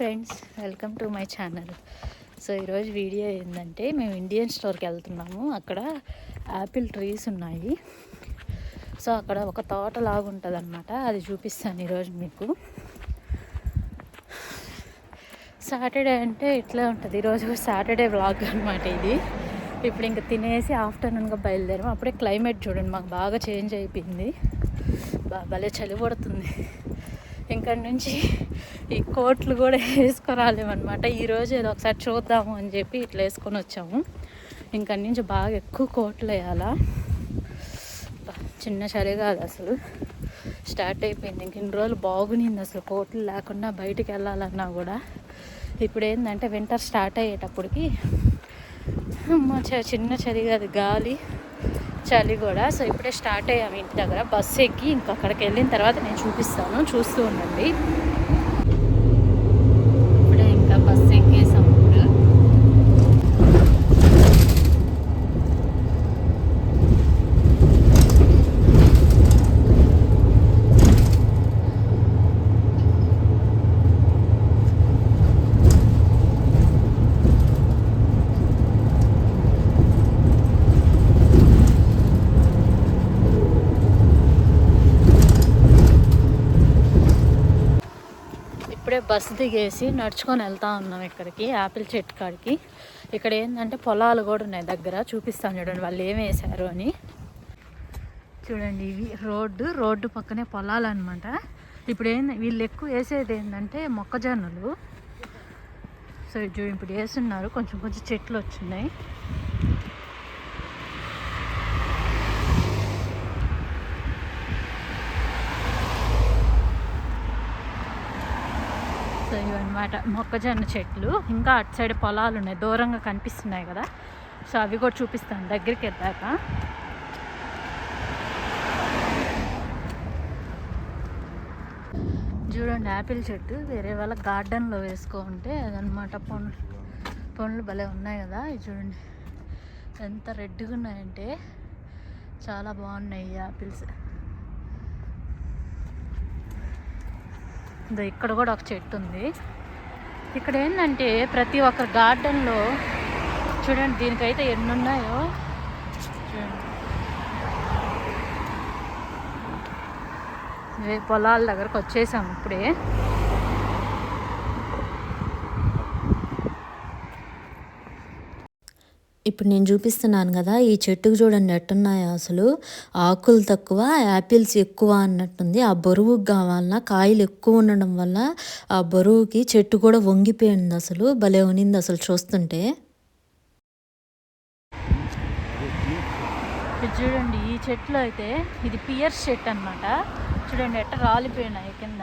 Friends welcome to my channel. So ఈరోజు video ఏంటంటే మేము ఇండియన్ స్టోర్కి వెళ్తున్నాము. అక్కడ యాపిల్ ట్రీస్ ఉన్నాయి. సో అక్కడ ఒక తోట లాగా ఉంటుంది అనమాట అది చూపిస్తాను ఈరోజు మీకు. సాటర్డే అంటే ఇట్లా ఉంటుంది. ఈరోజు సాటర్డే బ్లాగ్ అనమాట ఇది. ఇప్పుడు ఇంకా తినేసి ఆఫ్టర్నూన్గా బయలుదేరాము. అప్పుడే క్లైమేట్ చూడండి మాకు బాగా చేంజ్ అయిపోయింది. బాగా భలే చలి పడుతుంది ఇక్కడ నుంచి ఈ కోట్లు కూడా వేసుకురాలేమన్నమాట. ఈరోజు ఏదో ఒకసారి చూద్దాము అని చెప్పి ఇట్లా వేసుకొని వచ్చాము. ఇంకా నుంచి బాగా ఎక్కువ కోట్లు వేయాలా? చిన్న చలి కాదు అసలు. స్టార్ట్ అయిపోయింది. ఇంక ఇన్ని రోజులు బాగునింది అసలు కోట్లు లేకుండా బయటికి వెళ్ళాలన్నా కూడా. ఇప్పుడు ఏంటంటే వింటర్ స్టార్ట్ అయ్యేటప్పటికి చ- చిన్న చలి కాదు గాలి. చలి కూడా. సో ఇప్పుడే స్టార్ట్ అయ్యాము ఇంటి దగ్గర. బస్సు ఎక్కి ఇంకా అక్కడికి వెళ్ళిన తర్వాత నేను చూపిస్తాను. చూస్తూ ఉండండి ఇప్పుడే ఇంకా బస్సు ఎక్కేసాం ఇప్పుడు ఇప్పుడే బస్సు దిగేసి నడుచుకొని వెళ్తా ఉన్నాం ఇక్కడికి యాపిల్ చెట్టు కాడికి. ఇక్కడ ఏంటంటే పొలాలు కూడా ఉన్నాయి దగ్గర చూపిస్తాను చూడండి వాళ్ళు ఏం వేశారు అని. చూడండి ఇవి రోడ్డు రోడ్డు పక్కనే పొలాలు అనమాట ఇప్పుడు ఏంది వీళ్ళు ఎక్కువ వేసేది ఏంటంటే మొక్కజొన్నలు. సో ఇప్పుడు వేస్తున్నారు కొంచెం కొంచెం చెట్లు వచ్చినాయి. అనమాట మొక్కజొన్న చెట్లు ఇంకా అటు సైడ్ పొలాలు ఉన్నాయి దూరంగా కనిపిస్తున్నాయి కదా. సో అవి కూడా చూపిస్తాను. దగ్గరికి వెళ్ళాక. చూడండి యాపిల్ చెట్టు. వేరే వాళ్ళ గార్డెన్లో వేసుకోకుంటే అదనమాట పండ్లు పండ్లు భలే ఉన్నాయి కదా. ఇవి చూడండి. ఎంత రెడ్గా ఉన్నాయంటే చాలా బాగున్నాయి ఈ యాపిల్స్ ఇక్కడ కూడా ఒక చెట్టు ఉంది. ఇక్కడ ఏంటంటే ప్రతి ఒక్క గార్డెన్లో చూడండి దీనికైతే ఎన్ని ఉన్నాయో చూడండి పొలాల దగ్గరకు వచ్చేసాము ఇప్పుడే. ఇప్పుడు నేను చూపిస్తున్నాను కదా ఈ చెట్టుకు చూడండి ఎట్టున్నాయో అసలు. ఆకులు తక్కువ యాపిల్స్ ఎక్కువ అన్నట్టుంది. ఆ బరువుకు కావాలన్నా కాయలు ఎక్కువ ఉండడం వల్ల ఆ బరువుకి చెట్టు కూడా వంగిపోయింది అసలు. భలే ఉనింది అసలు చూస్తుంటే. చూడండి ఈ చెట్లు అయితే ఇది పియర్ చెట్టు అన్నమాట. చూడండి ఎట్ట రాలిపోయినాయి కింద.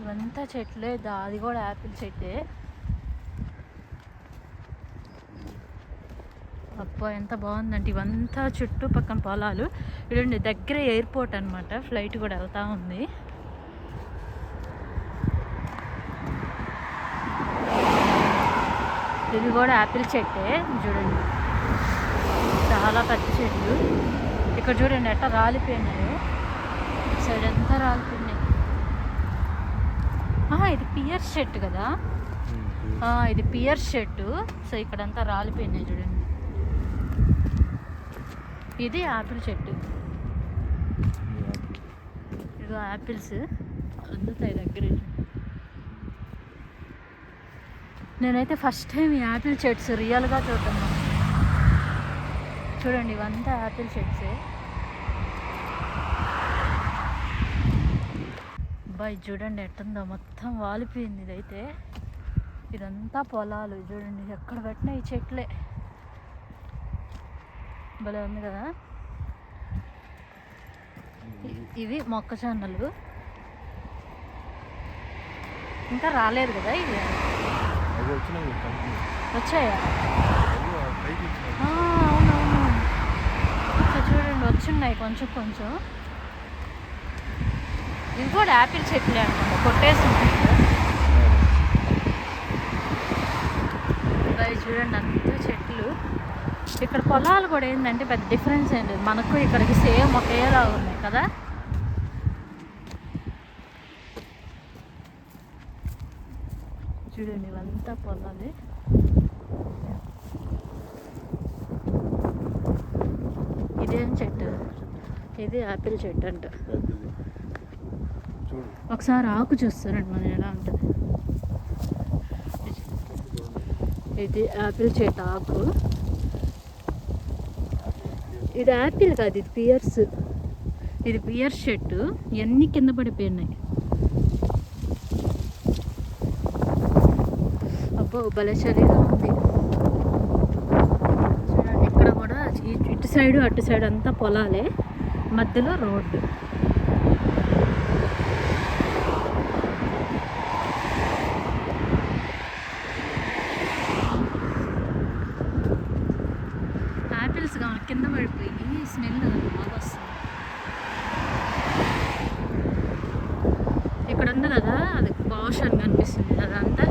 ఇవంతా చెట్లే అది కూడా యాపిల్ చెట్టే. అబ్బా ఎంత బాగుందంటే ఇవంతా చుట్టూ పక్కన పొలాలు. చూడండి దగ్గర ఎయిర్పోర్ట్ అన్నమాట. ఫ్లైట్ కూడా వెళ్తా ఉంది. ఇది కూడా యాపిల్ చెట్టే. చూడండి. చాలా పెద్ద చెట్లు. ఇక్కడ చూడండి ఎట్లా రాలిపోయినాయో. సైడ్ అంతా రాలిపోయినాయి. ఇది పియర్స్ చెట్టు కదా? ఇది పియర్స్ చెట్టు సో ఇక్కడంతా రాలిపోయినాయి చూడండి. ఇది యాపిల్ చెట్టు. ఇదిగో యాపిల్స్ అందుతాయి దగ్గర నేనైతే ఫస్ట్ టైం ఈ యాపిల్ చెట్స్ రియల్గా చూద్దాం చూడండి ఇవంతా యాపిల్ చెట్సే. అబ్బాయి చూడండి ఎట్టుందో మొత్తం వాలిపోయింది ఇదైతే. ఇదంతా పొలాలు. చూడండి ఎక్కడ పెట్టినా ఈ చెట్లే. భలే ఉంది కదా? ఇవి మొక్కజొన్నలు. ఇంకా రాలేదు కదా ఇవి వచ్చాయా? అవునవును. చూడండి వచ్చున్నాయి కొంచెం కొంచెం. ఇవి కూడా యాపిల్ చెట్లే అనుకుంటా కొట్టేసి ఉన్నాయి కదా. ఇవి చూడండి అంతా చెట్లు ఇక్కడ పొలాలు కూడా ఏంటంటే పెద్ద డిఫరెన్స్ ఏం లేదు. మనకు ఇక్కడికి సేమ్ ఒకేలా ఉన్నాయి కదా? చూడండి ఇవంతా పొలాలే. ఇదేం చెట్టు? ఇది ఆపిల్ చెట్టు అంట. ఒకసారి ఆకు చూస్తారండి మనం ఎలా ఉంటుంది. ఇది ఆపిల్ చెట్టు ఆకు. ఇది ఆపిల్ కాదు ఇది పియర్స్ ఇది పియర్స్ చెట్టు ఇవన్నీ కింద పడిపోయినాయి. అబ్బో భలే చలిగా ఉంది. చూడండి ఇక్కడ కూడా ఇటు సైడు అటు సైడ్ అంతా పొలాలే. మధ్యలో రోడ్డు యాపిల్స్ కావాలి కింద పడిపోయి స్మెల్ బాగా వస్తుంది ఇక్కడ ఉంది కదా అది బాష్ అని కనిపిస్తుంది. అదంతా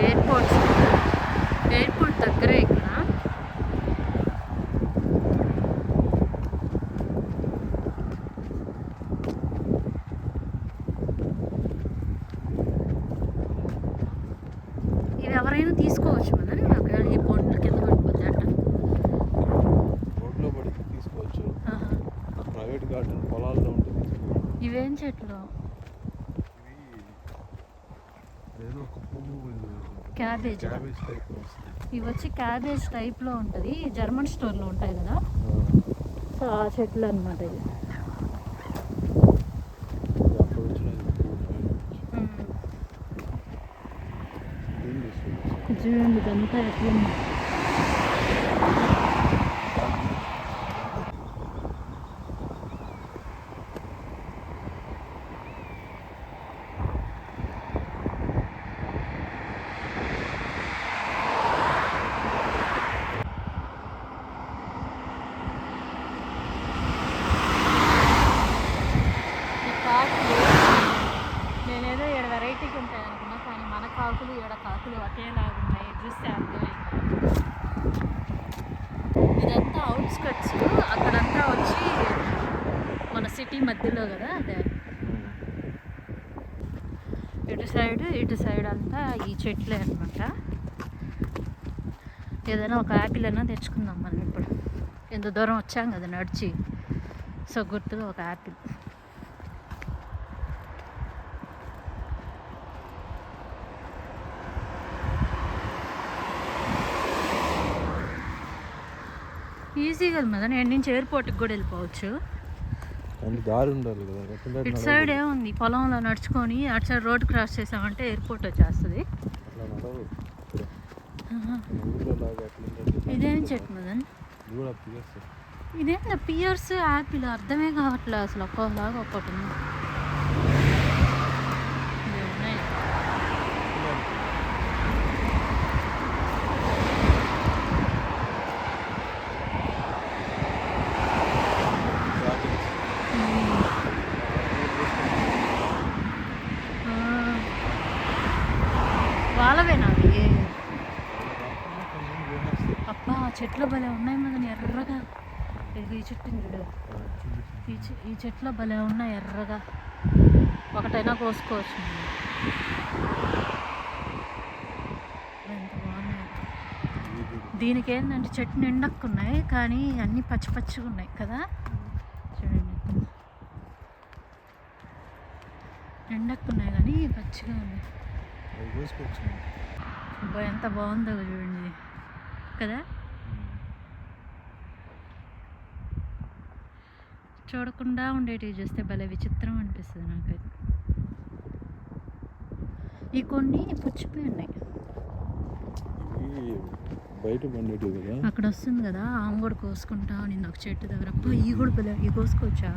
ఎయిర్పోర్ట్ ఎయిర్పోర్ట్ దగ్గరే ఇక్కడ. ఇవి ఎవరైనా తీసుకోవచ్చు మనం ఒకవేళ ఈ బోర్డుల కింద పడిపోతే అట్ట రోడ్లో పడితే తీసుకోవచ్చు. ఆహా. ప్రైవేట్ గార్డెన్ పొలాల్లో ఉంటుంది ఇవేం చెట్లు ఇవి ఏదో ఒక పువ్వు ఇది క్యాబేజ్ క్యాబేజ్ టైప్ వస్తుంది. ఇవి వచ్చి క్యాబేజ్ టైప్లో ఉంటుంది. జర్మన్ స్టోర్లో ఉంటాయి కదా? సో ఆ చెట్లు అనమాట ఇది చూడండి ఇదంతా ఎట్లుంది ఈ కాకులు నేనేదో ఈడ వెరైటీగా ఉంటాయి అనుకున్నా కానీ మన కాకులు ఈడ కాకులు ఒకేలాగా ఉన్నాయి చూస్తే అర్థమైంది ఇదంతా అవుట్స్కట్స్ అక్కడంతా వచ్చి మన సిటీ మధ్యలో కదా అదే. ఇటు సైడ్ ఇటు సైడ్ అంతా ఈ చెట్లే అనమాట ఏదైనా ఒక యాపిల్ అయినా తెచ్చుకుందాం మనం ఇప్పుడు. ఎంత దూరం వచ్చాం కదా నడిచి. సో గుర్తుగా ఒక యాపిల్. ఈజీగా కదా నేను నుంచి ఎయిర్పోర్ట్కి కూడా వెళ్ళిపోవచ్చు. కానీ దారి ఉండాలి కదా. ఇటు సైడ్ ఏముంది పొలంలో నడుచుకొని అటు సైడ్ రోడ్ క్రాస్ చేసామంటే ఎయిర్పోర్ట్ వచ్చేస్తుంది. ఇదేం చెట్టు మదన్? పియర్స్ యాపిల్ అర్థమే కావట్లేదు అసలు ఒక్కోలాగా ఒక్కొక్కటి ఉంది ఇవి ఉన్నాయి. ఆ. వాళ్ళవేనా అవి అబ్బా ఆ చెట్లు భలే ఉన్నాయి మదన్ ఎర్రగా. ఈ చెట్టు చూడు. ఈ ఈ చెట్లు భలే ఉన్నాయి ఎర్రగా. ఒకటైనా కోసుకోవచ్చు. ఎంత బాగున్నాయి. దీనికి ఏంటంటే చెట్టు నిండక్కున్నాయి కానీ అన్నీ పచ్చి పచ్చిగా ఉన్నాయి కదా. చూడండి. నిండక్కున్నాయి కానీ పచ్చిగా అబ్బా ఎంత బాగుందో చూడండి. కదా? చూడకుండా ఉండేటివి చూస్తే భలే విచిత్రం అనిపిస్తుంది నాకైతే. ఈ కొన్ని పుచ్చిపోయి ఉన్నాయి. బయట అక్కడ వస్తుంది కదా ఆమె కూడా కోసుకుంటా నేను ఒక చెట్టు దగ్గర. అబ్బా ఈ కూడా భలే ఈ కోసుకోవచ్చా?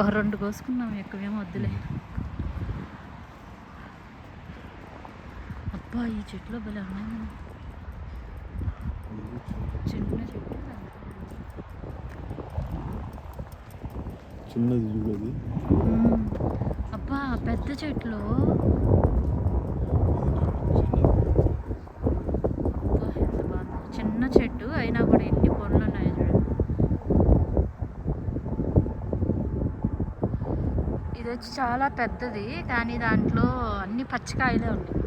ఒక రెండు కోసుకున్నాం ఎక్కువేమో వద్దులే. అబ్బా ఈ చెట్లు భలే ఉన్నాయి. చిన్న చెట్టు. చిన్నది చూడది. అబ్బా పెద్ద చెట్లు. చిన్న చెట్టు అయినా కూడా ఎన్ని పండ్లు ఉన్నాయి చూడండి ఇది వచ్చి చాలా పెద్దది కానీ దాంట్లో అన్ని పచ్చికాయలే ఉన్నాయి.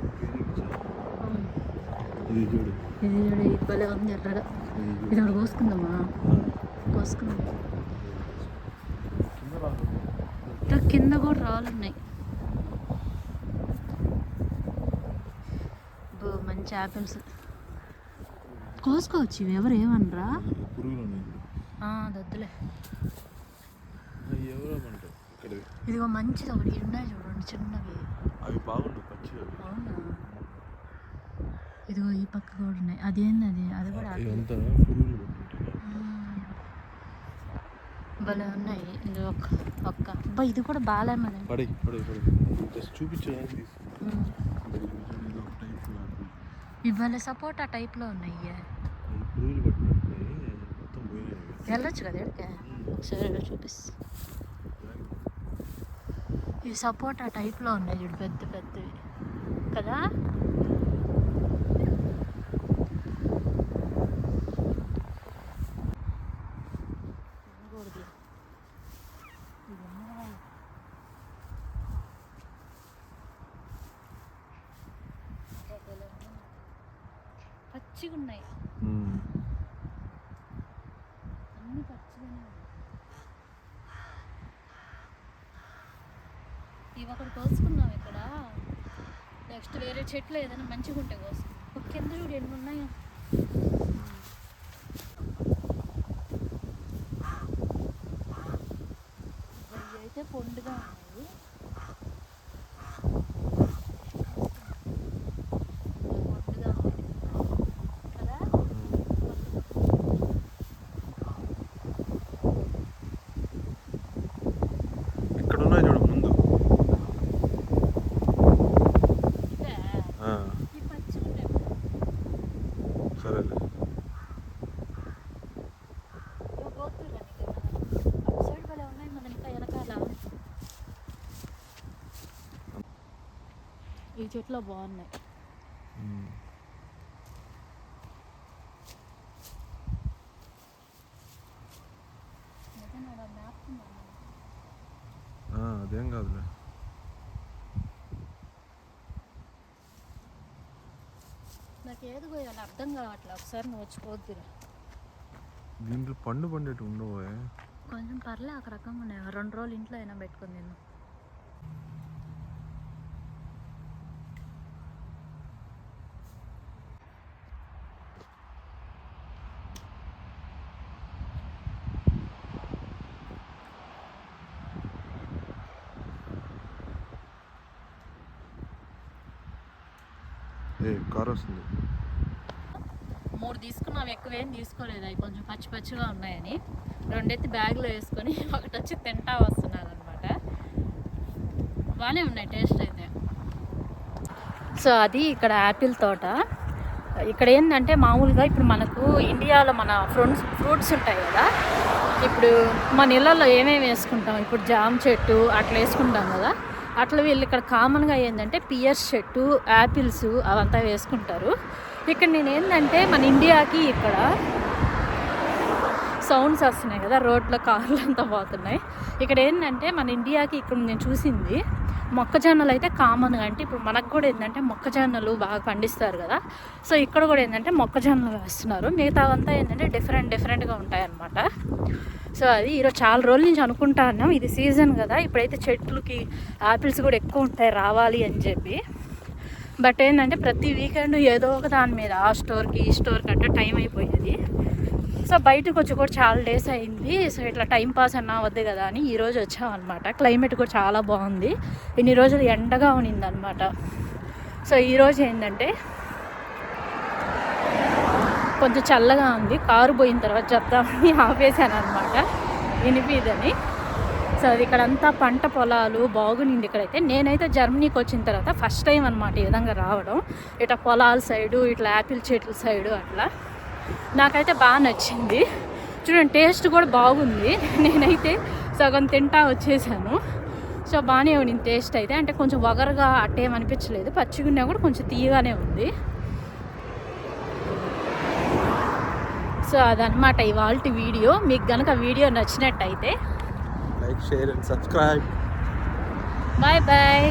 ఇది చూడు ఇది చూడు, ఇది భలే ఉంది ఎర్రగా ఇది ఒకటి కోసుకుందామా. కోసుకుందాం కింద రాదు. ఇట్లా కింద కూడా రాళ్ళు ఉన్నాయి మంచి యాపిల్స్ కోసుకోవచ్చు ఇవి ఎవరు ఏమనరా? దద్దులే. ఇదిగో మంచిది ఒకటి ఉన్నాయి చూడండి చిన్నవి. అవి బాగుండు పచ్చివి. అవి అవునా? ఇదిగో ఈ పక్క కూడా ఉన్నాయి. అదేంది అది? అది కూడా ఆపిల్. ఇదంతా పురుగులు పట్టింటాయి మ్మ్. భలే ఉన్నాయి. ఇది ఒక ఒక్క అబ్బా ఇది కూడా బాగాలేమది పడి పడి పడి. Just apple. ఇవాళ సపోటా టైప్లో ఉన్నాయి. వెళ్ళొచ్చు కదా ఎక్కడికే? సరే చూపిస్తా. ఇవి సపోటా టైప్లో ఉన్నాయి చూడు పెద్ద పెద్దవి. కదా తినకూడదు. ఇవి ఉన్నాయి. పచ్చిగా ఉన్నాయి. అన్ని పచ్చిగానే ఇవి ఒకటి కోసుకున్నాం ఇక్కడ. నెక్స్ట్ వేరే చెట్లు ఏదైనా మంచిగా ఉంటే కోసు ఒక కింద చూడు ఎన్ని ఉన్నాయో ఇవి అయితే పొండుగా ఉన్నాయి పొండుగా ఉన్నాయి కదా ఇక్కడ ఉన్నాయి చూడు ముందు ఇదే ఆ, ఈ పచ్చిగా ఉంటాయి సరేలే ఈ చెట్లు బాగున్నాయి. అదేం కాదులే. నాకు ఏది పోయాలి అర్థం కావట్లే ఒకసారి నువ్వు వచ్చి పోద్దురా. దీంట్లో పండు పండేటి ఉండవు. కొంచెం పర్లే ఒక రకంగా ఉన్నాయి. రెండు రోజులు ఇంట్లో అయినా పెట్టుకుని నేను ఏ కార్ వస్తుంది. మూడు తీసుకున్నాం ఎక్కువేం తీసుకోలేదు. అవి కొంచెం పచ్చి పచ్చిగా ఉన్నాయని. రెండెత్తి బ్యాగ్లో వేసుకొని ఒకటి వచ్చి తింటా వస్తున్నాను అనమాట బాగానే ఉన్నాయి టేస్ట్ అయితే. సో అది ఇక్కడ యాపిల్ తోట. ఇక్కడ ఏంటంటే మామూలుగా ఇప్పుడు మనకు ఇండియాలో మన ఫ్రూట్స్ ఫ్రూట్స్ ఉంటాయి కదా. ఇప్పుడు మన ఇళ్ళల్లో ఏమేమి వేసుకుంటాం? ఇప్పుడు జామ్ చెట్టు అట్లా వేసుకుంటాం కదా. అట్లా వీళ్ళు ఇక్కడ కామన్గా ఏంటంటే పియర్ చెట్టు యాపిల్స్ అవంతా వేసుకుంటారు. ఇక్కడ నేను ఏంటంటే మన ఇండియాకి ఇక్కడ సౌండ్స్ వస్తున్నాయి కదా రోడ్లో కార్లు అంతా పోతున్నాయి. ఇక్కడ ఏంటంటే మన ఇండియాకి ఇక్కడ నేను చూసింది మొక్కజొన్నలు అయితే కామన్గా అంటే ఇప్పుడు మనకు కూడా ఏంటంటే మొక్కజొన్నలు బాగా పండిస్తారు కదా. సో ఇక్కడ కూడా ఏంటంటే మొక్కజొన్నలు వేస్తున్నారు. మిగతావంతా ఏంటంటే డిఫరెంట్ డిఫరెంట్గా ఉంటాయన్నమాట. సో అది ఈరోజు చాలా రోజుల నుంచి అనుకుంటా ఉన్నాం. ఇది సీజన్ కదా. ఇప్పుడైతే చెట్లకి ఆపిల్స్ కూడా ఎక్కువ ఉంటాయి రావాలి అని చెప్పి. బట్ ఏంటంటే ప్రతి వీకెండ్ ఏదో ఒక దాని మీద ఆ స్టోర్కి ఈ స్టోర్కి అంటే టైం అయిపోయేది. సో బయటకు వచ్చి కూడా చాలా డేస్ అయింది. సో ఇట్లా టైం పాస్ అన్నా వద్దు కదా అని ఈరోజు వచ్చామన్నమాట. వచ్చాం అనమాట క్లైమేట్ కూడా చాలా బాగుంది. ఇన్ని రోజులు ఎండగా ఉన్నిందనమాట సో ఈరోజు ఏంటంటే కొంచెం చల్లగా ఉంది. కారు పోయిన తర్వాత చెప్తామని ఆపేశాను అనమాట వినిపిదని సో అది ఇక్కడంతా పంట పొలాలు బాగునింది ఇక్కడైతే. నేనైతే జర్మనీకి వచ్చిన తర్వాత ఫస్ట్ టైం అనమాట ఈ విధంగా రావడం. ఇట్లా పొలాల సైడు ఇట్లా యాపిల్ చెట్ల సైడు అట్లా. నాకైతే బాగా నచ్చింది. చూడండి టేస్ట్ కూడా బాగుంది. నేనైతే సగం తింటా వచ్చేసాను. సో బాగానే ఉండింది టేస్ట్ అయితే. అంటే కొంచెం వగరగా అట్టేమనిపించలేదు. పచ్చిగున్నా కూడా కొంచెం తీయగానే ఉంది. సో అదనమాట ఇవాళ వీడియో. మీకు గనక వీడియో నచ్చినట్టయితే like share and subscribe. Bye bye.